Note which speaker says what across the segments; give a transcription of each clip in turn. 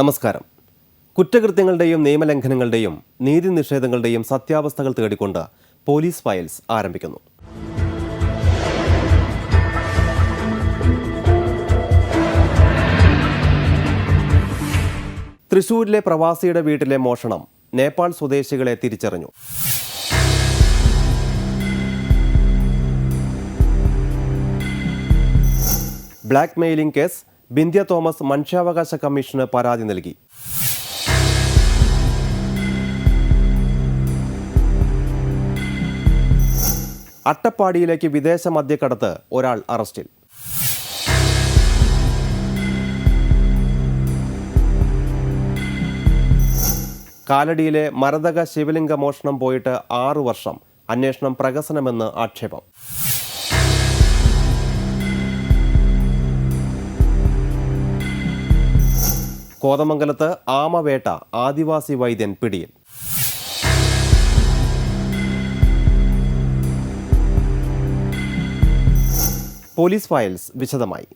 Speaker 1: നമസ്കാരം. കുറ്റകൃത്യങ്ങളുടെയും നിയമലംഘനങ്ങളുടെയും നീതി നിഷേധങ്ങളുടെയും സത്യാവസ്ഥകൾ തേടിക്കൊണ്ട് police files ആരംഭിക്കുന്നു. തൃശൂരിലെ പ്രവാസിയുടെ വീട്ടിലെ മോഷണം നേപ്പാൾ സ്വദേശികളെ തിരിച്ചറിഞ്ഞു. Blackmailing case Bindhya Thomas മനുഷ്യാവകാശ കമ്മീഷന് പരാതി നൽകി. അട്ടപ്പാടിയിലേക്ക് വിദേശ മദ്യക്കടത്ത് ഒരാൾ അറസ്റ്റിൽ. കാലടിയിലെ മരതക ശിവലിംഗ മോഷണം പോയിട്ട് ആറു വർഷം അന്വേഷണം പ്രഹസനമെന്ന് ആക്ഷേപം. കോതമംഗലത്ത് ആമവേട്ട ആദിവാസി വൈദ്യൻ പിടിയിൽ. പോലീസ് ഫയൽസ് വിശദമായി.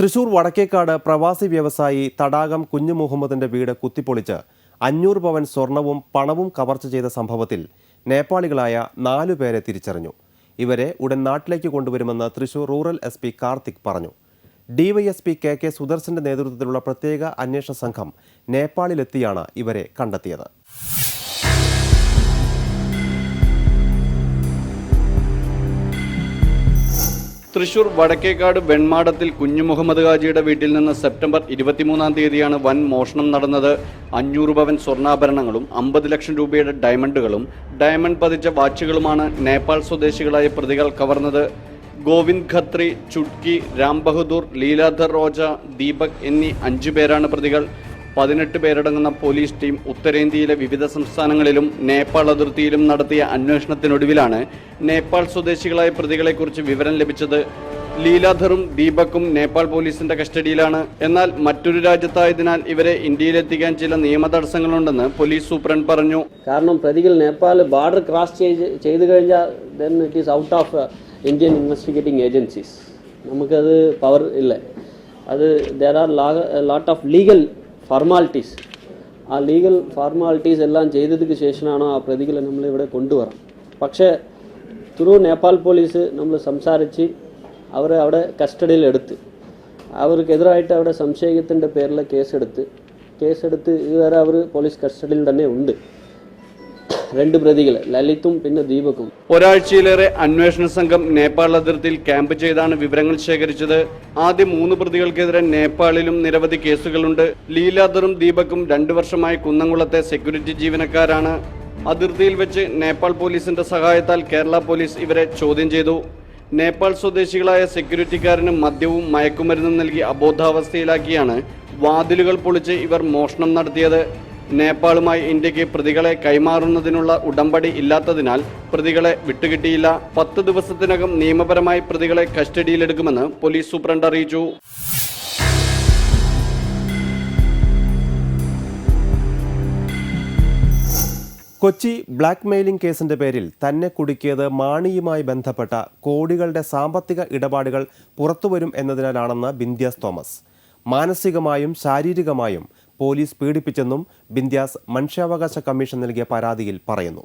Speaker 1: തൃശൂർ വടക്കേക്കാട് പ്രവാസി വ്യവസായി തടാകം കുഞ്ഞു മുഹമ്മദിന്റെ വീട് കുത്തിപ്പൊളിച്ച് അഞ്ഞൂറ് പവൻ സ്വർണവും പണവും കവർച്ച ചെയ്ത സംഭവത്തിൽ നേപ്പാളികളായ നാലു പേരെ തിരിച്ചറിഞ്ഞു. ഇവരെ ഉടൻ നാട്ടിലേക്ക് കൊണ്ടുവരുമെന്ന് Thrissur rural S P Karthik പറഞ്ഞു. ഡിവൈഎസ്പി കെ കെ സുദർശന്റെ നേതൃത്വത്തിലുള്ള പ്രത്യേക അന്വേഷണ സംഘം നേപ്പാളിലെത്തിയാണ് ഇവരെ കണ്ടെത്തിയത്.
Speaker 2: തൃശൂർ വടക്കേക്കാട് വെൺമാടത്തിൽ കുഞ്ഞു മുഹമ്മദ് ഹാജിയുടെ വീട്ടിൽ നിന്ന് സെപ്റ്റംബർ ഇരുപത്തിമൂന്നാം തീയതിയാണ് വൻ മോഷണം നടന്നത്. അഞ്ഞൂറ് പവൻ സ്വർണാഭരണങ്ങളും അമ്പത് ലക്ഷം രൂപയുടെ ഡയമണ്ടുകളും ഡയമണ്ട് പതിച്ച വാച്ചുകളുമാണ് നേപ്പാൾ സ്വദേശികളായ പ്രതികൾ കവർന്നത്. ഗോവിന്ദ് ഖത്രി ചുട്കി രാം ബഹദൂർ ലീലാധർ റോജ ദീപക് എന്നീ അഞ്ചു പേരാണ് പ്രതികൾ. പതിനെട്ട് പേരടങ്ങുന്ന പോലീസ് ടീം ഉത്തരേന്ത്യയിലെ വിവിധ സംസ്ഥാനങ്ങളിലും നേപ്പാൾ അതിർത്തിയിലും നടത്തിയ അന്വേഷണത്തിനൊടുവിലാണ് നേപ്പാൾ സ്വദേശികളായ പ്രതികളെക്കുറിച്ച് വിവരം ലഭിച്ചത്. ലീലാധറും ദീപക്കും നേപ്പാൾ പോലീസിന്റെ കസ്റ്റഡിയിലാണ്. എന്നാൽ മറ്റൊരു രാജ്യത്തായതിനാൽ ഇവരെ ഇന്ത്യയിലെത്തിക്കാൻ ചില നിയമ തടസ്സങ്ങളുണ്ടെന്ന് പോലീസ് സൂപ്രണ്ട് പറഞ്ഞു.
Speaker 3: കാരണം പ്രതികൾ നേപ്പാൾ ബോർഡർ ക്രോസ് ചെയ്ത് കഴിഞ്ഞാൽ it is out of Indian investigating agencies നമുക്കത് പവർ ഇല്ല. അത് there are lot of legal formalities ആ ലീഗൽ ഫോർമാലിറ്റീസ് എല്ലാം ചെയ്തതിന് ശേഷമാണോ ആ പ്രതികളെ നമ്മൾ ഇവിടെ കൊണ്ടുവരാം. പക്ഷേ ത്രൂ നേപ്പാൾ പോലീസ് നമ്മൾ സംസാരിച്ച് അവരെ അവിടെ കസ്റ്റഡിയിൽ എടുത്ത് അവർക്കെതിരായിട്ട് അവിടെ സംശയത്തിന്റെ പേരിൽ കേസെടുത്ത് കേസെടുത്ത് ഇതുവരെ അവർ പോലീസ് കസ്റ്റഡിയിൽ തന്നെ ഉണ്ട്. രണ്ട് പ്രതികൾ ലലിത്തും പിന്നെ ദീപക്കും.
Speaker 2: ഒരാഴ്ചയിലേറെ അന്വേഷണ സംഘം നേപ്പാൾ അതിർത്തിയിൽ ക്യാമ്പ് ചെയ്താണ് വിവരങ്ങൾ ശേഖരിച്ചത്. ആദ്യ മൂന്ന് പ്രതികൾക്കെതിരെ നേപ്പാളിലും നിരവധി കേസുകളുണ്ട്. ലീലാധറും ദീപക്കും രണ്ടു വർഷമായി കുന്നംകുളത്തെ സെക്യൂരിറ്റി ജീവനക്കാരാണ്. അതിർത്തിയിൽ വെച്ച് നേപ്പാൾ പോലീസിന്റെ സഹായത്താൽ കേരള പോലീസ് ഇവരെ ചോദ്യം ചെയ്തു. നേപ്പാൾ സ്വദേശികളായ സെക്യൂരിറ്റിക്കാരന് മദ്യവും മയക്കുമരുന്നും നൽകി അബോധാവസ്ഥയിലാക്കിയാണ് വാതിലുകൾ പൊളിച്ച് ഇവർ മോഷണം നടത്തിയത്. നേപ്പാളുമായി ഇന്ത്യയ്ക്ക് പ്രതികളെ കൈമാറുന്നതിനുള്ള ഉടമ്പടി ഇല്ലാത്തതിനാൽ പ്രതികളെ വിട്ടുകിട്ടിയില്ല. പത്ത് ദിവസത്തിനകം നിയമപരമായി പ്രതികളെ കസ്റ്റഡിയിലെടുക്കുമെന്ന് പോലീസ് സൂപ്രണ്ട് അറിയിച്ചു.
Speaker 1: കൊച്ചി ബ്ലാക്ക് മെയിലിംഗ് കേസിന്റെ പേരിൽ തന്നെ കുടുക്കിയത് മാണിയുമായി ബന്ധപ്പെട്ട കോടികളുടെ സാമ്പത്തിക ഇടപാടുകൾ പുറത്തുവരും എന്നതിനാലാണെന്ന് ബിന്ധ്യാസ് തോമസ്. മാനസികമായും ശാരീരികമായും പോലീസ് പീഡിപ്പിച്ചെന്നും ബിന്ദ്യാസ് മനുഷ്യാവകാശ കമ്മീഷൻ നൽകിയ പരാതിയിൽ പറയുന്നു.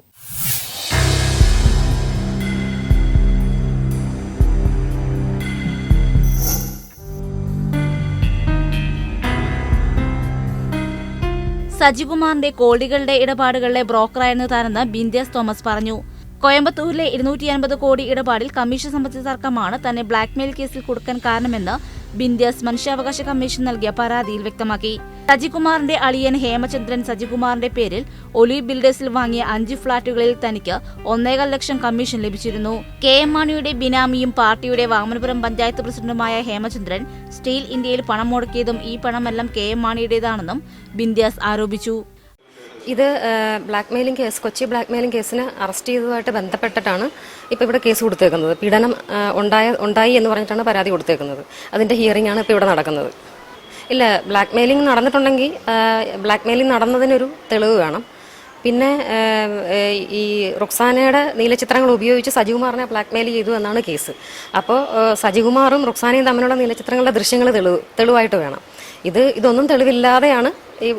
Speaker 4: സജികുമാറിന്റെ കോടികളുടെ ഇടപാടുകളിലെ ബ്രോക്കറായിരുന്നു താനെന്ന് ബിന്ദ്യാസ് തോമസ് പറഞ്ഞു. കോയമ്പത്തൂരിലെ ഇരുന്നൂറ്റി അൻപത് കോടി ഇടപാടിൽ കമ്മീഷൻ സംബന്ധിച്ച തർക്കമാണ് തന്നെ ബ്ലാക്ക്മെയിൽ കേസിൽ കൊടുക്കാൻ കാരണമെന്ന് ബിന്ദ്യാസ് മനുഷ്യാവകാശ കമ്മീഷൻ നൽകിയ പരാതിയിൽ വ്യക്തമാക്കി. സജികുമാറിന്റെ അളിയൻ ഹേമചന്ദ്രൻ സജികുമാറിന്റെ പേരിൽ ഒലി ബിൽഡേഴ്സിൽ വാങ്ങിയ അഞ്ച് ഫ്ളാറ്റുകളിൽ തനിക്ക് ഒന്നേകാൽ ലക്ഷം കമ്മീഷൻ ലഭിച്ചിരുന്നു. കെ എം മാണിയുടെ ബിനാമിയും പാർട്ടിയുടെ വാമനപുരം പഞ്ചായത്ത് പ്രസിഡന്റുമായ ഹേമചന്ദ്രൻ സ്റ്റീൽ ഇന്ത്യയിൽ പണം മുടക്കിയതും ഈ പണമെല്ലാം കെ എം മാണിയുടേതാണെന്നും ബിന്ധ്യാസ് ആരോപിച്ചു.
Speaker 5: ഇത് blackmailing case Kochi blackmailing കേസിന് അറസ്റ്റ് ചെയ്തതുമായിട്ട് ബന്ധപ്പെട്ടിട്ടാണ് ഇപ്പോൾ ഇവിടെ കേസ് കൊടുത്തേക്കുന്നത്. പീഡനം ഉണ്ടായ ഉണ്ടായി എന്ന് പറഞ്ഞിട്ടാണ് പരാതി കൊടുത്തേക്കുന്നത്. അതിന്റെ ഹിയറിംഗ് ആണ് ഇപ്പോൾ ഇവിടെ നടക്കുന്നത്. ഇല്ല ബ്ലാക്ക് മെയിലിംഗ് നടന്നിട്ടുണ്ടെങ്കിൽ ബ്ലാക്ക് മെയിലിംഗ് നടന്നതിനൊരു തെളിവ് വേണം. പിന്നെ ഈ റുക്സാനയുടെ നീലചിത്രങ്ങൾ ഉപയോഗിച്ച് സജികുമാറിനെ ബ്ലാക്ക്മെയിൽ ചെയ്തു എന്നാണ് കേസ്. അപ്പോൾ സജികുമാറും റുക്സാനയും തമ്മിലുള്ള നീലചിത്രങ്ങളുടെ ദൃശ്യങ്ങൾ തെളിവ് തെളിവായിട്ട് വേണം. ഇത് ഇതൊന്നും തെളിവില്ലാതെയാണ് ഈ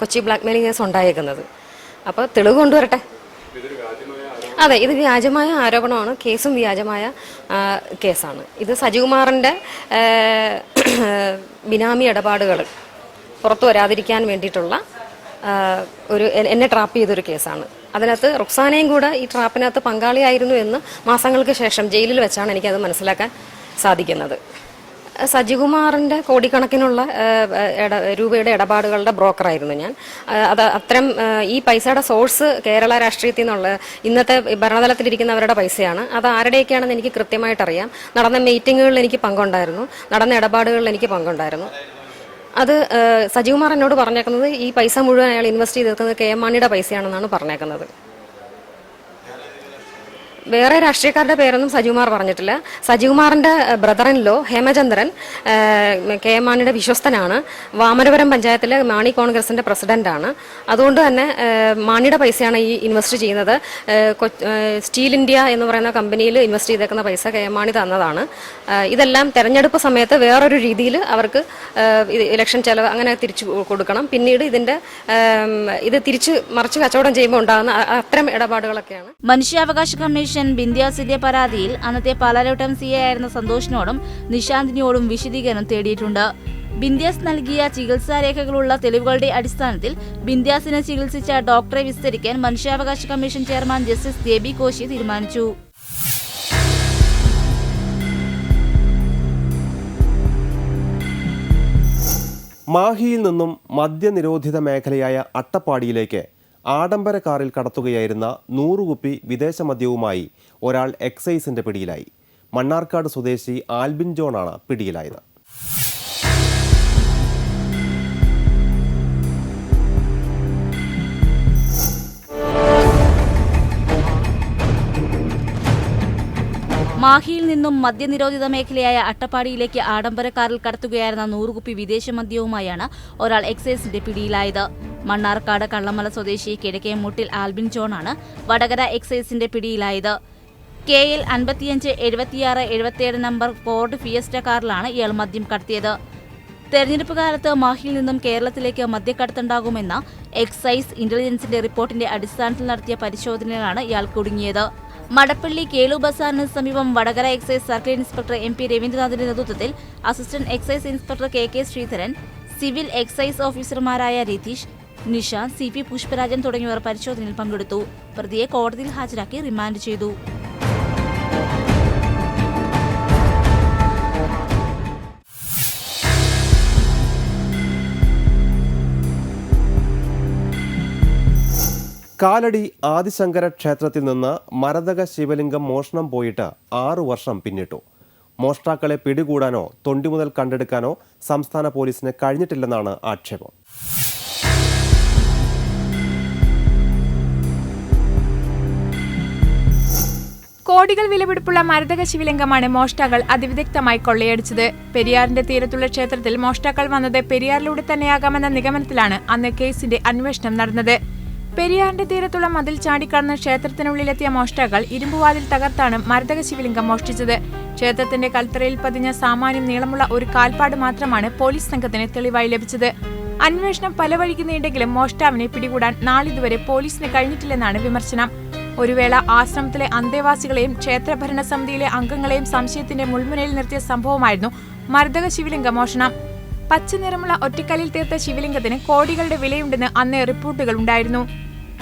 Speaker 5: കൊച്ചി ബ്ലാക്ക്മെയിലിംഗ് കേസ് ഉണ്ടായേക്കുന്നത്. അപ്പോൾ തെളിവ് കൊണ്ടുവരട്ടെ? അതെ ഇത് വ്യാജമായ ആരോപണമാണ്. കേസും വ്യാജമായ കേസാണ്. ഇത് സജികുമാറിന്റെ ബിനാമി ഇടപാടുകൾ പുറത്തു വരാതിരിക്കാൻ വേണ്ടിയിട്ടുള്ള ഒരു എന്നെ ട്രാപ്പ് ചെയ്തൊരു കേസാണ്. അതിനകത്ത് റുക്സാനയും കൂടെ ഈ ട്രാപ്പിനകത്ത് പങ്കാളിയായിരുന്നു എന്ന് മാസങ്ങൾക്ക് ശേഷം ജയിലിൽ വെച്ചാണ് എനിക്കത് മനസ്സിലാക്കാൻ സാധിക്കുന്നത്. സജികുമാറിന്റെ കോടിക്കണക്കിനുള്ള രൂപയുടെ ഇടപാടുകളുടെ ബ്രോക്കറായിരുന്നു ഞാൻ. അത് അത്തരം ഈ പൈസയുടെ സോഴ്സ് കേരള രാഷ്ട്രീയത്തിൽ നിന്നുള്ള ഇന്നത്തെ ഭരണതലത്തിലിരിക്കുന്നവരുടെ പൈസയാണ്. അത് ആരുടെയൊക്കെയാണെന്ന് എനിക്ക് കൃത്യമായിട്ട് അറിയാം നടന്ന മീറ്റിങ്ങുകളിൽ എനിക്ക് പങ്കുണ്ടായിരുന്നു. നടന്ന ഇടപാടുകളിൽ എനിക്ക് പങ്കുണ്ടായിരുന്നു. അത് സജികുമാർ എന്നോട് പറഞ്ഞേക്കുന്നത് ഈ പൈസ മുഴുവൻ അയാൾ ഇൻവെസ്റ്റ് ചെയ്തിരിക്കുന്നത് കെ എം മാണിയുടെ പൈസയാണെന്നാണ് പറഞ്ഞേക്കുന്നത്. വേറെ രാഷ്ട്രീയക്കാരുടെ പേരൊന്നും സജികുമാർ പറഞ്ഞിട്ടില്ല. സജീവ്കുമാറിന്റെ brother in law Hemachandran K M മാണിയുടെ വിശ്വസ്തനാണ്. വാമനപുരം പഞ്ചായത്തിലെ മാണി കോൺഗ്രസിന്റെ പ്രസിഡന്റാണ്. അതുകൊണ്ട് തന്നെ മാണിയുടെ പൈസയാണ് ഈ ഇൻവെസ്റ്റ് ചെയ്യുന്നത്. സ്റ്റീൽ ഇന്ത്യ എന്ന് പറയുന്ന കമ്പനിയിൽ ഇൻവെസ്റ്റ് ചെയ്തേക്കുന്ന പൈസ കെ എം മാണി തന്നതാണ്. ഇതെല്ലാം തെരഞ്ഞെടുപ്പ് സമയത്ത് വേറൊരു രീതിയിൽ അവർക്ക് ഇലക്ഷൻ ചെലവ് അങ്ങനെ തിരിച്ചു കൊടുക്കണം. പിന്നീട് ഇതിന്റെ ഇത് തിരിച്ച് മറിച്ച് കച്ചവടം ചെയ്യുമ്പോൾ ഉണ്ടാകുന്ന അത്തരം ഇടപാടുകളൊക്കെയാണ്.
Speaker 4: മനുഷ്യാവകാശ കമ്മീഷൻ ബിന്ധ്യാസിന്റെ പരാതിയിൽ അന്നത്തെ പാലാലോട്ടം സി ആയിരുന്ന സന്തോഷിനോടും നിശാന്തിനോടും വിശദീകരണം തേടിയിട്ടുണ്ട്. ബിന്ദ്യാസ് നൽകിയ ചികിത്സാരേഖകളുള്ള തെളിവുകളുടെ അടിസ്ഥാനത്തിൽ ബിന്ദ്യാസിനെ ചികിത്സിച്ച ഡോക്ടറെ വിസ്തരിക്കാൻ മനുഷ്യാവകാശ commission chairman justice Debi Koshy തീരുമാനിച്ചു.
Speaker 1: മാഹിയിൽ നിന്നും മദ്യനിരോധിത മേഖലയായ അട്ടപ്പാടിയിലേക്ക് ആഡംബര കാറിൽ കടത്തുകയായിരുന്ന നൂറ് കുപ്പി വിദേശ മദ്യവുമായി ഒരാൾ എക്സൈസിന്റെ പിടിയിലായി. മണ്ണാർക്കാട് സ്വദേശി ആൽബിൻ ജോണാണ് പിടിയിലായത്.
Speaker 4: മാഹിയിൽ നിന്നും മദ്യനിരോധിത മേഖലയായ അട്ടപ്പാടിയിലേക്ക് ആഡംബര കാറിൽ കടത്തുകയായിരുന്ന നൂറുകുപ്പി വിദേശ മദ്യവുമായാണ് ഒരാൾ എക്സൈസിന്റെ പിടിയിലായത്. മണ്ണാർക്കാട് കള്ളമല സ്വദേശി കിഴക്കേമുട്ടിൽ ആൽബിൻ ജോണാണ് വടകര എക്സൈസിന്റെ പിടിയിലായത്. കെ എൽ അൻപത്തിയഞ്ച് എഴുപത്തിയാറ് എഴുപത്തിയേഴ് നമ്പർ ഫോർഡ് ഫിയസ്റ്റ കാറിലാണ് ഇയാൾ മദ്യം കടത്തിയത്. തെരഞ്ഞെടുപ്പ് കാലത്ത് മാഹിയിൽ നിന്നും കേരളത്തിലേക്ക് മദ്യക്കടത്തുണ്ടാകുമെന്ന എക്സൈസ് ഇന്റലിജൻസിന്റെ റിപ്പോർട്ടിന്റെ അടിസ്ഥാനത്തിൽ നടത്തിയ പരിശോധനയിലാണ് ഇയാൾ കുടുങ്ങിയത്. മടപ്പള്ളി കേളു ബസാറിന് സമീപം Vadakara excise circle inspector M P രവീന്ദ്രനാഥിന്റെ നേതൃത്വത്തിൽ assistant excise inspector K K Sreedharan civil excise ഓഫീസർമാരായ രതീഷ് നിഷ സി പി പുഷ്പരാജൻ തുടങ്ങിയവർ പരിശോധനയിൽ പങ്കെടുത്തു. പ്രതിയെ കോടതിയിൽ ഹാജരാക്കി റിമാൻഡ് ചെയ്തു.
Speaker 1: കാലടി ആദിശങ്കര ക്ഷേത്രത്തിൽ നിന്ന് മരതക ശിവലിംഗം മോഷണം പോയിട്ട് ആറു വർഷം പിന്നിട്ടു. മോഷ്ടാക്കളെ പിടികൂടാനോ തൊണ്ടി മുതൽ കണ്ടെടുക്കാനോ സംസ്ഥാന പോലീസിന് കഴിഞ്ഞിട്ടില്ലെന്നാണ് ആക്ഷേപം.
Speaker 6: കോടികൾ വിലപിടിപ്പുള്ള മരതക ശിവലിംഗമാണ് മോഷ്ടാക്കൾ അതിവിദഗ്ധമായി കൊള്ളയടിച്ചത്. പെരിയാറിന്റെ തീരത്തുള്ള ക്ഷേത്രത്തിൽ മോഷ്ടാക്കൾ വന്നത് പെരിയാറിലൂടെ തന്നെയാകാമെന്ന നിഗമനത്തിലാണ് അന്ന് കേസിന്റെ അന്വേഷണം നടന്നത്. പെരിയാറിന്റെ തീരത്തുള്ള മതിൽ ചാടിക്കടന്ന് ക്ഷേത്രത്തിനുള്ളിലെത്തിയ മോഷ്ടാക്കൾ ഇരുമ്പുവാതിൽ തകർത്താണ് മരതക ശിവലിംഗം മോഷ്ടിച്ചത്. ക്ഷേത്രത്തിന്റെ കൽത്തറയിൽ പതിഞ്ഞ സാമാന്യം നീളമുള്ള ഒരു കാൽപ്പാട് മാത്രമാണ് പോലീസ് സംഘത്തിന് തെളിവായി ലഭിച്ചത്. അന്വേഷണം പല വഴിക്ക് നീണ്ടെങ്കിലും മോഷ്ടാവിനെ പിടികൂടാൻ നാളിതുവരെ പോലീസിന് കഴിഞ്ഞിട്ടില്ലെന്നാണ് വിമർശനം. ഒരുവേള ആശ്രമത്തിലെ അന്തേവാസികളെയും ക്ഷേത്ര ഭരണസമിതിയിലെ അംഗങ്ങളെയും സംശയത്തിന്റെ മുൾമുനയിൽ നിർത്തിയ സംഭവമായിരുന്നു മർദ്ദക ശിവലിംഗ മോഷണം. പച്ചനിറമുള്ള ഒറ്റക്കല്ലിൽ തീർത്ത ശിവലിംഗത്തിന് കോടികളുടെ വിലയുണ്ടെന്ന് അന്നേ റിപ്പോർട്ടുകൾ ഉണ്ടായിരുന്നു.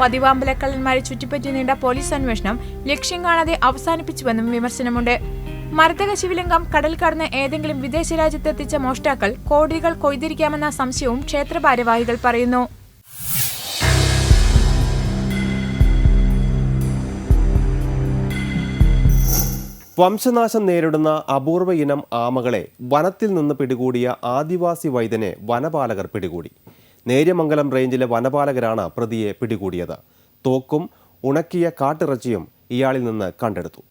Speaker 6: പതിവാമ്പലക്കള്ളന്മാരെ ചുറ്റിപ്പറ്റി നീണ്ട പോലീസ് അന്വേഷണം ലക്ഷ്യം കാണാതെ അവസാനിപ്പിച്ചുവെന്നും വിമർശനമുണ്ട്. മർദ്ദക ശിവലിംഗം കടൽ കടന്ന് ഏതെങ്കിലും വിദേശ രാജ്യത്തെത്തിച്ച മോഷ്ടാക്കൾ കോടികൾ കൊയ്തിരിക്കാമെന്ന സംശയവും ക്ഷേത്ര ഭാരവാഹികൾ പറയുന്നു.
Speaker 1: വംശനാശം നേരിടുന്ന അപൂർവ ഇനം ആമകളെ വനത്തിൽ നിന്ന് പിടികൂടിയ ആദിവാസി വൈദ്യനെ വനപാലകർ പിടികൂടി. നേര്യമംഗലം റേഞ്ചിലെ വനപാലകരാണ് പ്രതിയെ പിടികൂടിയത്. തോക്കും ഉണക്കിയ കാട്ടിറച്ചിയും ഇയാളിൽ നിന്ന് കണ്ടെടുത്തു.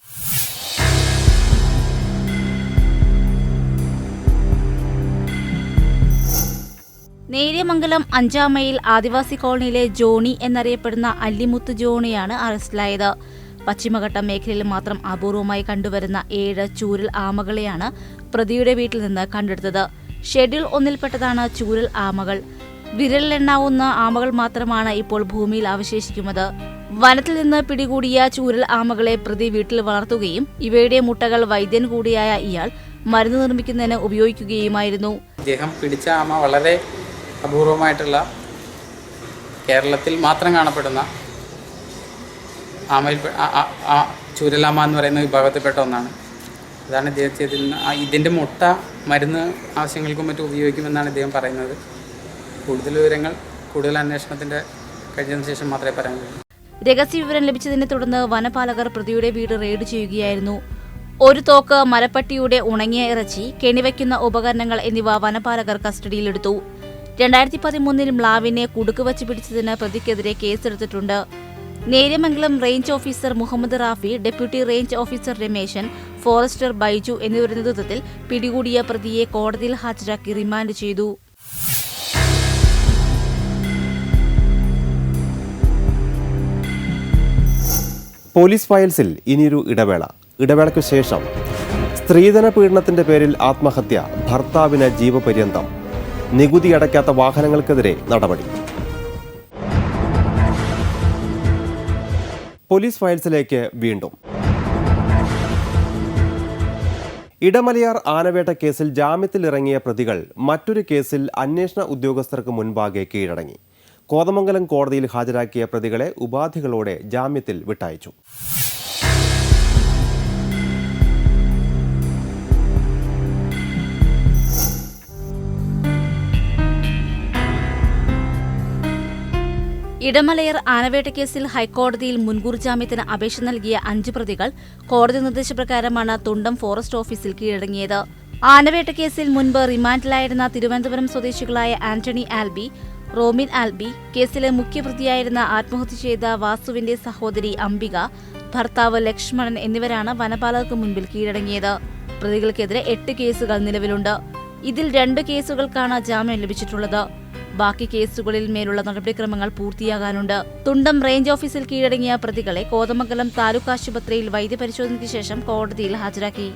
Speaker 4: നേര്യമംഗലം അഞ്ചാം മൈൽ ആദിവാസി കോളനിയിലെ ജോണി എന്നറിയപ്പെടുന്ന അല്ലിമുത്ത് ജോണിയാണ് അറസ്റ്റിലായത്. പശ്ചിമഘട്ട മേഖലയിൽ മാത്രം അപൂർവമായി കണ്ടുവരുന്ന ഏഴ് ചൂരൽ ആമകളെയാണ് പ്രതിയുടെ വീട്ടിൽ നിന്ന് കണ്ടെടുത്തത്. ഷെഡ്യൂൾ ഒന്നിൽപ്പെട്ടതാണ് ചൂരൽ ആമകൾ. വിരലിലെണ്ണാവുന്ന ആമകൾ മാത്രമാണ് ഇപ്പോൾ ഭൂമിയിൽ അവശേഷിക്കുന്നത്. വനത്തിൽ നിന്ന് പിടികൂടിയ ചൂരൽ ആമകളെ പ്രതി വീട്ടിൽ വളർത്തുകയും ഇവയുടെ മുട്ടകൾ വൈദ്യൻ കൂടിയായ ഇയാൾ മരുന്ന് നിർമ്മിക്കുന്നതിന് ഉപയോഗിക്കുകയുമായിരുന്നു.
Speaker 7: ഇദ്ദേഹം പിടിച്ച ആമ വളരെ അപൂർവമായിട്ടുള്ള കേരളത്തിൽ മാത്രം കാണപ്പെടുന്ന ആമയിൽ ചൂരലാമ എന്ന് പറയുന്ന വിഭാഗത്തിൽപ്പെട്ട ഒന്നാണ്. അതാണ് ഇദ്ദേഹം ചെയ്തിരുന്ന ഇതിന്റെ മുട്ട മരുന്ന് ആവശ്യങ്ങൾക്കും മറ്റും ഉപയോഗിക്കുമെന്നാണ് ഇദ്ദേഹം പറയുന്നത്. കൂടുതൽ വിവരങ്ങൾ കൂടുതൽ അന്വേഷണത്തിന്റെ കഴിഞ്ഞതിന് ശേഷം മാത്രമേ പറയാൻ കഴിയൂ.
Speaker 4: രഹസ്യ വിവരം ലഭിച്ചതിനെ തുടർന്ന് വനപാലകർ പ്രതിയുടെ വീട് റെയ്ഡ് ചെയ്യുകയായിരുന്നു. ഒരു തോക്ക് മരപ്പട്ടിയുടെ ഉണങ്ങിയ ഇറച്ചി കെണിവയ്ക്കുന്ന ഉപകരണങ്ങൾ എന്നിവ വനപാലകർ കസ്റ്റഡിയിലെടുത്തു. രണ്ടായിരത്തി പതിമൂന്നിൽ മ്ലാവിനെ കുടുക്ക് വച്ച് പിടിച്ചതിന് പ്രതിക്കെതിരെ കേസെടുത്തിട്ടുണ്ട്. Neriyamangalam range officer Muhammad Rafi deputy range officer Rameshan forester Baiju എന്നിവരുടെ നേതൃത്വത്തിൽ പിടികൂടിയ പ്രതിയെ കോടതിയിൽ ഹാജരാക്കി റിമാൻഡ് ചെയ്തു.
Speaker 1: പോലീസ് ഫയൽസിൽ ഇനിയൊരു ഇടവേള. ഇടവേളയ്ക്കു ശേഷം സ്ത്രീധന പീഡനത്തിന്റെ പേരിൽ ആത്മഹത്യ ഭർത്താവിന് ജീവപര്യന്തം നികുതി അടയ്ക്കാത്ത വാഹനങ്ങൾക്കെതിരെ നടപടി. പോലീസ് ഫയൽസിലേക്ക് വീണ്ടും. ഇടമലയാർ ആനവേട്ട കേസിൽ ജാമ്യത്തിലിറങ്ങിയ പ്രതികൾ മറ്റൊരു കേസിൽ അന്വേഷണ ഉദ്യോഗസ്ഥർക്ക് മുൻപാകെ കീഴടങ്ങി. കോതമംഗലം കോടതിയിൽ ഹാജരാക്കിയ പ്രതികളെ ഉപാധികളോടെ ജാമ്യത്തിൽ വിട്ടയച്ചു.
Speaker 4: ഇടമലയർ ആനവേട്ട കേസിൽ ഹൈക്കോടതിയിൽ മുൻകൂർ ജാമ്യത്തിന് അപേക്ഷ നൽകിയ അഞ്ച് പ്രതികൾ കോടതി നിർദ്ദേശപ്രകാരമാണ് തുണ്ടം ഫോറസ്റ്റ് ഓഫീസിൽ കീഴടങ്ങിയത്. ആനവേട്ട കേസിൽ മുൻപ് റിമാൻഡിലായിരുന്ന തിരുവനന്തപുരം സ്വദേശികളായ ആന്റണി ആൽബി റോമിൻ ആൽബി കേസിലെ മുഖ്യപ്രതിയായിരുന്ന ആത്മഹത്യ ചെയ്ത വാസുവിന്റെ സഹോദരി അംബിക ഭർത്താവ് ലക്ഷ്മണൻ എന്നിവരാണ് വനപാലകർക്ക് മുൻപിൽ കീഴടങ്ങിയത്. പ്രതികൾക്കെതിരെ എട്ട് കേസുകൾ നിലവിലുണ്ട്. ഇതിൽ രണ്ട് കേസുകൾക്കാണ് ജാമ്യം ലഭിച്ചിട്ടുള്ളത്. ബാക്കി കേസുകളിൽ മേലുള്ള നടപടിക്രമങ്ങൾ പൂർത്തിയാകാനുണ്ട്. തുണ്ടം റേഞ്ച് ഓഫീസിൽ കീഴടങ്ങിയ പ്രതികളെ കോതമംഗലം താലൂക്ക് ആശുപത്രിയിൽ വൈദ്യപരിശോധനയ്ക്ക് ശേഷം കോടതിയിൽ ഹാജരാക്കി.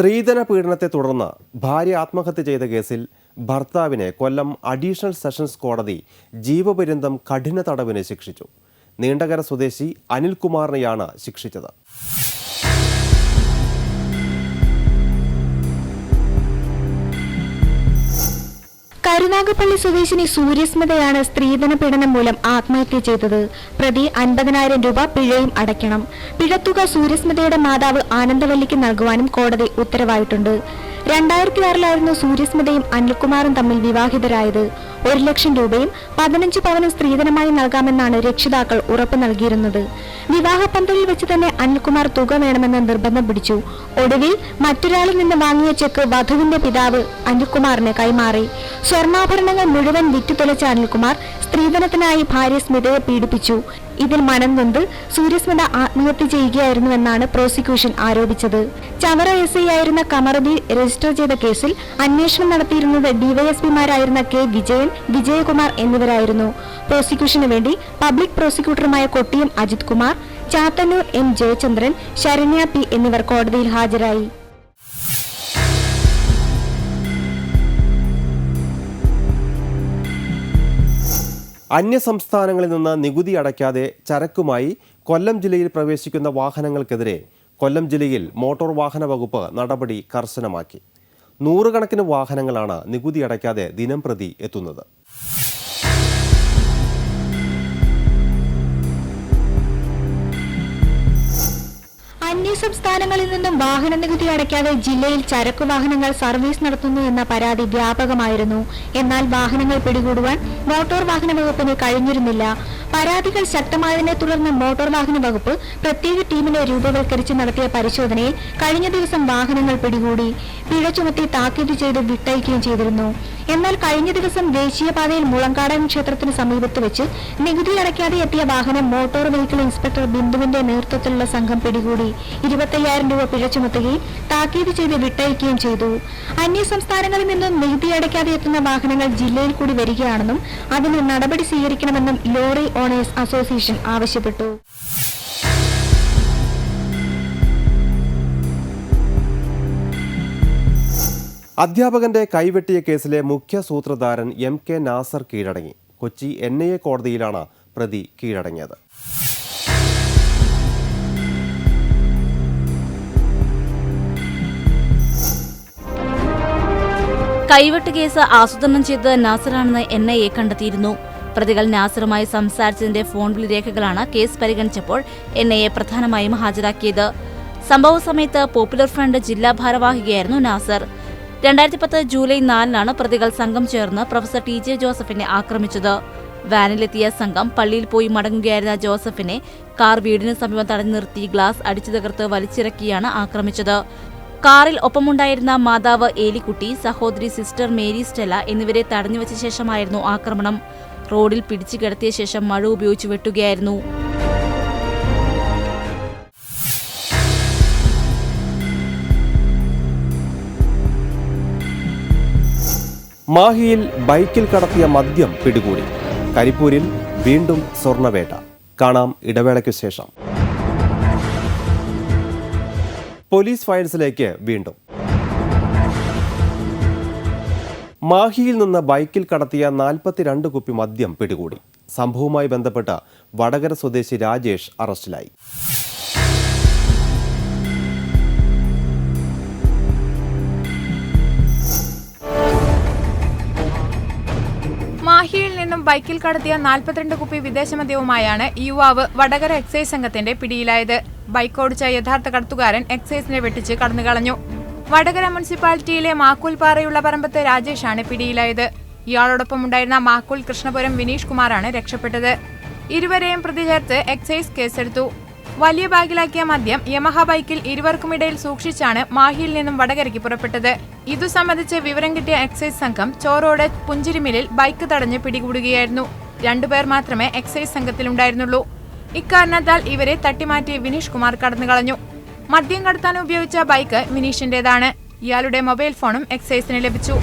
Speaker 1: സ്ത്രീധന പീഡനത്തെ തുടർന്ന് ഭാര്യ ആത്മഹത്യ ചെയ്ത കേസിൽ ഭർത്താവിനെ കൊല്ലം അഡീഷണൽ സെഷൻസ് കോടതി ജീവപര്യന്തം കഠിന തടവിന് ശിക്ഷിച്ചു. നീണ്ടകര സ്വദേശി അനിൽകുമാറിനെയാണ് ശിക്ഷിച്ചത്.
Speaker 8: കരുനാഗപ്പള്ളി സ്വദേശിനി സൂര്യസ്മിതയാണ് സ്ത്രീധന പീഡനം മൂലം ആത്മഹത്യ ചെയ്തത്. പ്രതി അൻപതിനായിരം രൂപ പിഴയും അടയ്ക്കണം. പിഴത്തുക സൂര്യസ്മിതയുടെ മാതാവ് ആനന്ദവല്ലിക്ക് നൽകുവാനും കോടതി ഉത്തരവായിട്ടുണ്ട്. രണ്ടായിരത്തി ആറിലായിരുന്നു സൂര്യസ്മിതയും അനിൽകുമാറും തമ്മിൽ വിവാഹിതരായത്. ഒരു ലക്ഷം രൂപയും പതിനഞ്ച് പവനും സ്ത്രീധനമായി നൽകാമെന്നാണ് രക്ഷിതാക്കൾ ഉറപ്പ് നൽകിയിരുന്നത്. വിവാഹ പന്തലിൽ വെച്ച് തന്നെ അനിൽകുമാർ തുക വേണമെന്ന് നിർബന്ധം പിടിച്ചു. ഒടുവിൽ മറ്റൊരാളിൽ നിന്ന് വാങ്ങിയ ചെക്ക് വധുവിന്റെ പിതാവ് അനിൽകുമാറിന് കൈമാറി. സ്വർണാഭരണങ്ങൾ മുഴുവൻ വിറ്റുതൊലച്ച അനിൽകുമാർ സ്ത്രീധനത്തിനായി ഭാര്യ സ്മിതയെ പീഡിപ്പിച്ചു. ഇതിൽ മനം നൊന്ത് സൂര്യസ്മിത ആത്മഹത്യ ചെയ്യുകയായിരുന്നുവെന്നാണ് പ്രോസിക്യൂഷൻ ആരോപിച്ചത്. ചവറ എസ് ഐ ആയിരുന്ന കമറുദ്ദീൻ രജിസ്റ്റർ ചെയ്ത കേസിൽ അന്വേഷണം നടത്തിയിരുന്നത് ഡിവൈഎസ്പിമാരായിരുന്ന കെ വിജയൻ വിജയകുമാർ എന്നിവരായിരുന്നു. പ്രോസിക്യൂഷന് വേണ്ടി പബ്ലിക് പ്രോസിക്യൂട്ടറുമായ കൊട്ടിയം അജിത് കുമാർ ചാത്തന്നൂർ എം ജയചന്ദ്രൻ ശരണ്യ പി എന്നിവർ കോടതിയിൽ ഹാജരായി.
Speaker 1: അന്യസംസ്ഥാനങ്ങളിൽ നിന്ന് നികുതി അടയ്ക്കാതെ ചരക്കുമായി കൊല്ലം ജില്ലയിൽ പ്രവേശിക്കുന്ന വാഹനങ്ങൾക്കെതിരെ കൊല്ലം ജില്ലയിൽ മോട്ടോർ വാഹന വകുപ്പ് നടപടി കർശനമാക്കി. നൂറുകണക്കിന് വാഹനങ്ങളാണ് നികുതി അടയ്ക്കാതെ ദിനം പ്രതി എത്തുന്നത്.
Speaker 8: അന്യസംസ്ഥാനങ്ങളിൽ നിന്നും വാഹന നികുതി അടയ്ക്കാതെ ജില്ലയിൽ ചരക്കു വാഹനങ്ങൾ സർവീസ് നടത്തുന്നു എന്ന പരാതി വ്യാപകമായിരുന്നു. എന്നാൽ വാഹനങ്ങൾ പിടികൂടുവാൻ മോട്ടോർ വാഹന വകുപ്പിന് കഴിഞ്ഞിരുന്നില്ല. പരാതികൾ ശക്തമായതിനെ തുടർന്ന് മോട്ടോർ വാഹന വകുപ്പ് പ്രത്യേക ടീമിനെ രൂപവൽക്കരിച്ച് നടത്തിയ പരിശോധനയിൽ കഴിഞ്ഞ ദിവസം വാഹനങ്ങൾ പിടികൂടി. പിഴ ചുമത്തി താക്കീത് ചെയ്ത് വിട്ടയക്കുകയും ചെയ്തിരുന്നു. എന്നാൽ കഴിഞ്ഞ ദിവസം ദേശീയപാതയിൽ മുളങ്കാടൻ ക്ഷേത്രത്തിന് സമീപത്ത് വെച്ച് നികുതി അടയ്ക്കാതെ എത്തിയ വാഹനം മോട്ടോർ വെഹിക്കിൾ ഇൻസ്പെക്ടർ ബിന്ദുവിന്റെ നേതൃത്വത്തിലുള്ള സംഘം പിടികൂടി ഇരുപത്തയ്യായിരം രൂപ പിഴ ചുമത്തുകയും താക്കീത് ചെയ്ത് വിട്ടയക്കുകയും ചെയ്തു. അന്യ സംസ്ഥാനങ്ങളിൽ നിന്നും നികുതി അടയ്ക്കാതെ എത്തുന്ന വാഹനങ്ങൾ ജില്ലയിൽ കൂടി വരികയാണെന്നും അതിന് നടപടി സ്വീകരിക്കണമെന്നും ലോറി ഓണേഴ്സ് അസോസിയേഷൻ ആവശ്യപ്പെട്ടു.
Speaker 1: അധ്യാപകന്റെ കൈവെട്ടിയ കേസിലെ മുഖ്യ സൂത്രധാരൻ എം കെ നാസർ കീഴടങ്ങി. കൊച്ചി എൻ ഐ എ കോടതിയിലാണ് പ്രതി കീഴടങ്ങിയത്.
Speaker 4: കൈവെട്ട് കേസ് ആസൂത്രണം ചെയ്തത് നാസറാണെന്ന് എൻ ഐ എ കണ്ടെത്തിയിരുന്നു. പ്രതികൾ നാസറുമായി സംസാരിച്ചതിന്റെ ഫോൺ വിളി രേഖകളാണ് കേസ് പരിഗണിച്ചപ്പോൾ എൻ ഐ എ പ്രധാനമായും ഹാജരാക്കിയത്. സംഭവ സമയത്ത് പോപ്പുലർ ഫ്രണ്ട് ജില്ലാ ഭാരവാഹികയായിരുന്നു നാസർ. രണ്ടായിരത്തി പത്ത് ജൂലൈ നാലിനാണ് പ്രതികൾ സംഘം ചേർന്ന് പ്രൊഫസർ ടി ജെ ജോസഫിനെ ആക്രമിച്ചത്. വാനിലെത്തിയ സംഘം പള്ളിയിൽ പോയി മടങ്ങുകയായിരുന്ന ജോസഫിനെ കാർ വീടിന് സമീപം തടഞ്ഞു നിർത്തി ഗ്ലാസ് അടിച്ചു തകർത്ത് വലിച്ചിറക്കിയാണ് ആക്രമിച്ചത്. കാറിൽ ഒപ്പമുണ്ടായിരുന്ന മാതാവ് ഏലിക്കുട്ടി സഹോദരി സിസ്റ്റർ മേരി സ്റ്റെല്ല എന്നിവരെ തടഞ്ഞുവച്ച ശേഷമായിരുന്നു ആക്രമണം. റോഡിൽ പിടിച്ചു കിടത്തിയ ശേഷം മഴ ഉപയോഗിച്ച് വെട്ടുകയായിരുന്നു.
Speaker 1: മാഹിയിൽ ബൈക്കിൽ കടത്തിയ മദ്യം പിടികൂടി. കരിപ്പൂരിൽ വീണ്ടും സ്വർണവേട്ട. കാണാം ഇടവേളയ്ക്കു ശേഷം. പോലീസ് ഫയൽസിലേക്ക് വീണ്ടും. മാഹിയിൽ നിന്ന് ബൈക്കിൽ കടത്തിയ നാൽപ്പത്തിരണ്ട് കുപ്പി മദ്യം പിടികൂടി. സംഭവവുമായി ബന്ധപ്പെട്ട് വടകര സ്വദേശി രാജേഷ് അറസ്റ്റിലായി.
Speaker 6: നിന്നും ബൈക്കിൽ കടത്തിയ നാൽപ്പത്തിരണ്ട് കുപ്പി വിദേശമദ്യവുമായാണ് യുവാവ് വടകര എക്സൈസ് സംഘത്തിന്റെ പിടിയിലായത്. ബൈക്ക് ഓടിച്ച യഥാർത്ഥ കടത്തുകാരൻ എക്സൈസിനെ വെട്ടിച്ച് കടന്നുകളഞ്ഞു. വടകര മുനിസിപ്പാലിറ്റിയിലെ മാക്കൂൽപാറയുള്ള പറമ്പത്ത് രാജേഷാണ് പിടിയിലായത്. ഇയാളോടൊപ്പം ഉണ്ടായിരുന്ന മാക്കൂൽ കൃഷ്ണപുരം വിനീഷ് കുമാറാണ് രക്ഷപ്പെട്ടത്. ഇരുവരെയും പ്രതി ചേർത്ത് എക്സൈസ് കേസെടുത്തു. വലിയ ബാഗിലാക്കിയ മദ്യം യമഹ ബൈക്കിൽ ഇരുവർക്കുമിടയിൽ സൂക്ഷിച്ചാണ് മാഹിയിൽ നിന്നും വടകരയ്ക്ക് പുറപ്പെട്ടത്. ഇതു സംബന്ധിച്ച് വിവരം കിട്ടിയ എക്സൈസ് സംഘം ചോറോട് പുഞ്ചിരിമിലിൽ ബൈക്ക് തടഞ്ഞ് പിടികൂടുകയായിരുന്നു. രണ്ടുപേർ മാത്രമേ എക്സൈസ് സംഘത്തിലുണ്ടായിരുന്നുള്ളൂ. ഇക്കാരണത്താൽ ഇവരെ തട്ടിമാറ്റി വിനീഷ് കുമാർ കടന്നു കളഞ്ഞു. മദ്യം കടത്താൻ ഉപയോഗിച്ച ബൈക്ക് വിനീഷിന്റേതാണ്. ഇയാളുടെ മൊബൈൽ ഫോണും എക്സൈസിന് ലഭിച്ചു.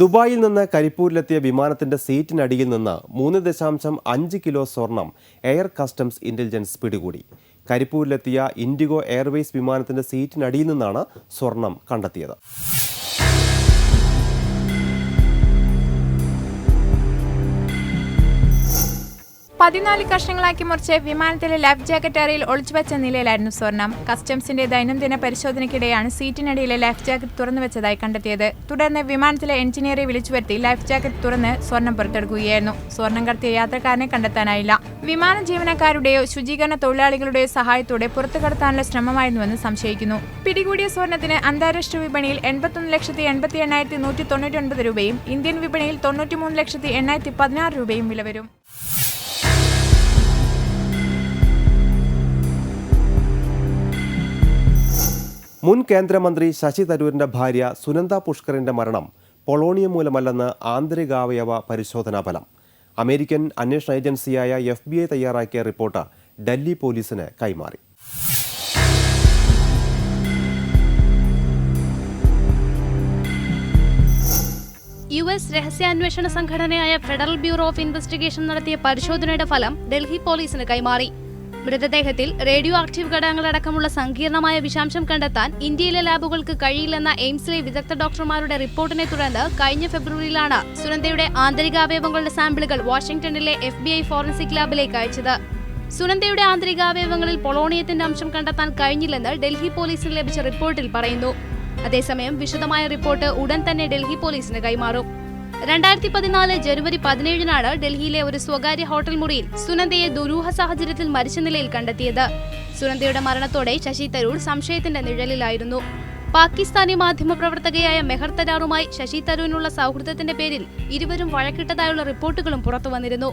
Speaker 1: ദുബായിൽ നിന്ന് കരിപ്പൂരിലെത്തിയ വിമാനത്തിന്റെ സീറ്റിനടിയിൽ നിന്ന് മൂന്ന് ദശാംശം അഞ്ച് കിലോ സ്വർണം എയർ കസ്റ്റംസ് ഇന്റലിജൻസ് പിടികൂടി. കരിപ്പൂരിലെത്തിയ ഇൻഡിഗോ എയർവേസ് വിമാനത്തിന്റെ സീറ്റിനടിയിൽ നിന്നാണ് സ്വർണം കണ്ടെത്തിയത്.
Speaker 6: പതിനാല് കഷ്ണങ്ങളാക്കി മുറിച്ച് വിമാനത്തിലെ ലൈഫ് ജാക്കറ്റ് അറയിൽ ഒളിച്ചുവെച്ച നിലയിലായിരുന്നു സ്വർണം. കസ്റ്റംസിന്റെ ദൈനംദിന പരിശോധനയ്ക്കിടെയാണ് സീറ്റിനടിയിലെ ലൈഫ് ജാക്കറ്റ് തുറന്നു വെച്ചതായി കണ്ടെത്തിയത്. തുടർന്ന് വിമാനത്തിലെ എഞ്ചിനീയറെ വിളിച്ചു വരുത്തി ലൈഫ് ജാക്കറ്റ് തുറന്ന് സ്വർണം പുറത്തെടുക്കുകയായിരുന്നു. സ്വർണം കടത്തിയ യാത്രക്കാരനെ കണ്ടെത്താനായില്ല. വിമാന ജീവനക്കാരുടെയോ ശുചീകരണ തൊഴിലാളികളുടെയോ സഹായത്തോടെ പുറത്തു കടത്താനുള്ള ശ്രമമായിരുന്നുവെന്ന് സംശയിക്കുന്നു. പിടികൂടിയ സ്വർണത്തിന് അന്താരാഷ്ട്ര വിപണിയിൽ എൺപത്തൊന്ന് ലക്ഷത്തി എൺപത്തി എണ്ണായിരത്തി നൂറ്റി തൊണ്ണൂറ്റി ഒൻപത് രൂപയും ഇന്ത്യൻ വിപണിയിൽ തൊണ്ണൂറ്റിമൂന്ന് ലക്ഷത്തി എണ്ണായിരത്തി പതിനാറ് രൂപയും വില വരും
Speaker 1: മുൻ കേന്ദ്രമന്ത്രി ശശി തരൂരിന്റെ ഭാര്യ സുനന്ദ പുഷ്കറിന്റെ മരണം പൊളോണിയം മൂലമല്ലെന്ന് ആന്തരികാവയവ പരിശോധനാ ഫലം. അമേരിക്കൻ അന്വേഷണ ഏജൻസിയായ എഫ് ബി ഐ തയ്യാറാക്കിയ റിപ്പോർട്ട് ഡൽഹി പോലീസിന് കൈമാറി.
Speaker 9: യു എസ് രഹസ്യാന്വേഷണ സംഘടനയായ ഫെഡറൽ ബ്യൂറോ ഓഫ് ഇൻവെസ്റ്റിഗേഷൻ നടത്തിയ പരിശോധനയുടെ ഫലം ഡൽഹി പോലീസിന് കൈമാറി. മൃതദേഹത്തിൽ റേഡിയോ ആക്റ്റീവ് ഘടകങ്ങളടക്കമുള്ള സങ്കീർണമായ വിഷാംശം കണ്ടെത്താൻ ഇന്ത്യയിലെ ലാബുകൾക്ക് കഴിയില്ലെന്ന എയിംസിലെ വിദഗ്ധ ഡോക്ടർമാരുടെ റിപ്പോർട്ടിനെ തുടർന്ന് കഴിഞ്ഞ ഫെബ്രുവരിയിലാണ് സുനന്ദയുടെ ആന്തരികാവയവങ്ങളുടെ സാമ്പിളുകൾ വാഷിംഗ്ടണിലെ എഫ് ബി ഐ ഫോറൻസിക് ലാബിലേക്ക് അയച്ചത്. സുനന്ദയുടെ ആന്തരികാവയവങ്ങളിൽ പൊളോണിയത്തിന്റെ അംശം കണ്ടെത്താൻ കഴിഞ്ഞില്ലെന്ന് ഡൽഹി പോലീസിന് ലഭിച്ച റിപ്പോർട്ടിൽ പറയുന്നു. അതേസമയം വിശദമായ റിപ്പോർട്ട് ഉടൻ തന്നെ ഡൽഹി പോലീസിന് കൈമാറും. രണ്ടായിരത്തി പതിനാല് ജനുവരി പതിനേഴിനാണ് ഡൽഹിയിലെ ഒരു സ്വകാര്യ ഹോട്ടൽ മുറിയിൽ സുനന്ദയെ ദുരൂഹ സാഹചര്യത്തിൽ മരിച്ച നിലയിൽ കണ്ടെത്തിയത്. സുനന്ദയുടെ മരണത്തോടെ ശശി തരൂർ സംശയത്തിന്റെ നിഴലിലായിരുന്നു. പാകിസ്ഥാനി മാധ്യമപ്രവർത്തകയായ മെഹർ തരാറുമായി ശശി തരൂരിനുള്ള സൗഹൃദത്തിന്റെ പേരിൽ ഇരുവരും വഴക്കിട്ടതായുള്ള റിപ്പോർട്ടുകളും പുറത്തുവന്നിരുന്നു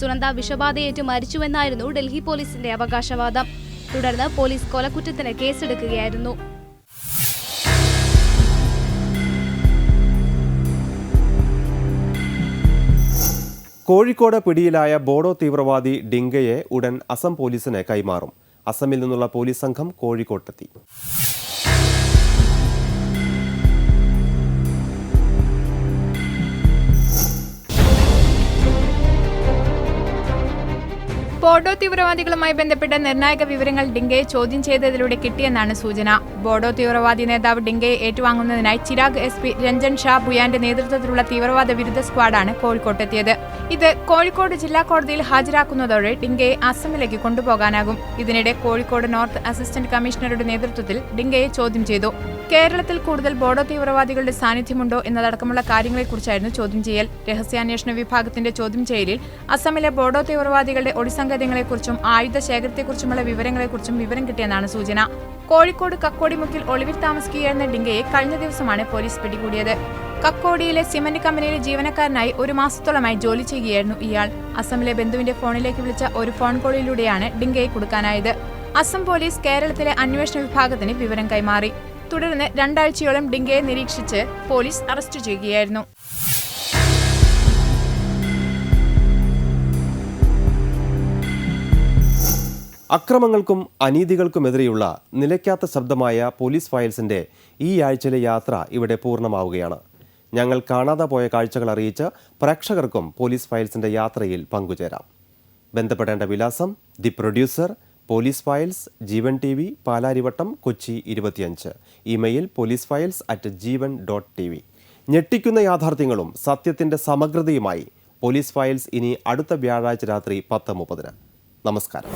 Speaker 9: സുനന്ദ വിഷബാധയേറ്റ് മരിച്ചുവെന്നായിരുന്നു ഡൽഹി പോലീസിന്റെ അവകാശവാദം. തുടർന്ന് പോലീസ് കൊലക്കുറ്റത്തിന് കേസെടുക്കുകയായിരുന്നു.
Speaker 1: കോഴിക്കോട് പിടിയിലായ ബോഡോ തീവ്രവാദി ഡിങ്കയെ ഉടൻ അസം പോലീസിന് കൈമാറും. അസമിൽ നിന്നുള്ള പോലീസ് സംഘം കോഴിക്കോട്ടെത്തി.
Speaker 6: ബോഡോ തീവ്രവാദികളുമായി ബന്ധപ്പെട്ട നിർണായക വിവരങ്ങൾ ഡിങ്കയെ ചോദ്യം ചെയ്തതിലൂടെ കിട്ടിയെന്നാണ് സൂചന. ബോഡോ തീവ്രവാദി നേതാവ് ഡിങ്കയെ ഏറ്റുവാങ്ങുന്നതിനായി ചിരാഗ് എസ് പി രഞ്ജൻ ഷാ ഭുയാന്റെ നേതൃത്വത്തിലുള്ള തീവ്രവാദ വിരുദ്ധ സ്ക്വാഡാണ് കോഴിക്കോട്ടെത്തിയത്. ഇത് കോഴിക്കോട് ജില്ലാ കോടതിയിൽ ഹാജരാക്കുന്നതോടെ ഡിങ്കയെ അസമിലേക്ക് കൊണ്ടുപോകാനാകും. ഇതിനിടെ കോഴിക്കോട് നോർത്ത് അസിസ്റ്റന്റ് കമ്മീഷണറുടെ നേതൃത്വത്തിൽ ഡിങ്കയെ ചോദ്യം ചെയ്തു. കേരളത്തിൽ കൂടുതൽ ബോഡോ തീവ്രവാദികളുടെ സാന്നിധ്യമുണ്ടോ എന്നതടക്കമുള്ള കാര്യങ്ങളെക്കുറിച്ചായിരുന്നു ചോദ്യം ചെയ്യൽ. രഹസ്യാന്വേഷണ വിഭാഗത്തിന്റെ ചോദ്യം ചെയ്യലിൽ അസമിലെ ബോഡോ തീവ്രവാദികളുടെ ഒളിസംഗതികളെക്കുറിച്ചും ആയുധ ശേഖരത്തെക്കുറിച്ചുമുള്ള വിവരങ്ങളെക്കുറിച്ചും വിവരം കിട്ടിയെന്നാണ് സൂചന. കോഴിക്കോട് കക്കോടിമുക്കിൽ ഒളിവിൽ താമസിക്കുകയായിരുന്ന ഡിങ്കയെ കഴിഞ്ഞ ദിവസമാണ് പോലീസ് പിടികൂടിയത്. കക്കോടിയിലെ സിമന്റ് കമ്പനിയിലെ ജീവനക്കാരനായി ഒരു മാസത്തോളമായി ജോലി ചെയ്യുകയായിരുന്നു ഇയാൾ. അസമിലെ ബന്ധുവിന്റെ ഫോണിലേക്ക് വിളിച്ച ഒരു ഫോൺ കോളിലൂടെയാണ് ഡിങ്കയെ കൊടുക്കാനായത്. അസം പോലീസ് കേരളത്തിലെ അന്വേഷണ വിഭാഗത്തിന് വിവരം കൈമാറി. തുടർന്ന് രണ്ടാഴ്ചയോളം ഡിങ്കയെ നിരീക്ഷിച്ച് പോലീസ് അറസ്റ്റ് ചെയ്യുകയായിരുന്നു.
Speaker 1: അക്രമങ്ങൾക്കും അനീതികൾക്കുമെതിരെയുള്ള നിലയ്ക്കാത്ത ശബ്ദമായ പോലീസ് ഫയൽസിന്റെ ഈ ആഴ്ചയിലെ യാത്ര ഇവിടെ പൂർണമാവുകയാണ്. ഞങ്ങൾ കാണാതെ പോയ കാഴ്ചകൾ അറിയിച്ച് പ്രേക്ഷകർക്കും പോലീസ് ഫയൽസിന്റെ യാത്രയിൽ പങ്കുചേരാം. ബന്ധപ്പെടേണ്ട വിലാസം the producer police files Jeevan T V Palarivattom Kochi ഇരുപത്തിയഞ്ച്. Email police files at Jeevan dot T V. ഞെട്ടിക്കുന്ന യാഥാർത്ഥ്യങ്ങളും സത്യത്തിന്റെ സമഗ്രതയുമായി പോലീസ് ഫയൽസ് ഇനി അടുത്ത വ്യാഴാഴ്ച രാത്രി പത്ത് മുപ്പതിന്. നമസ്കാരം.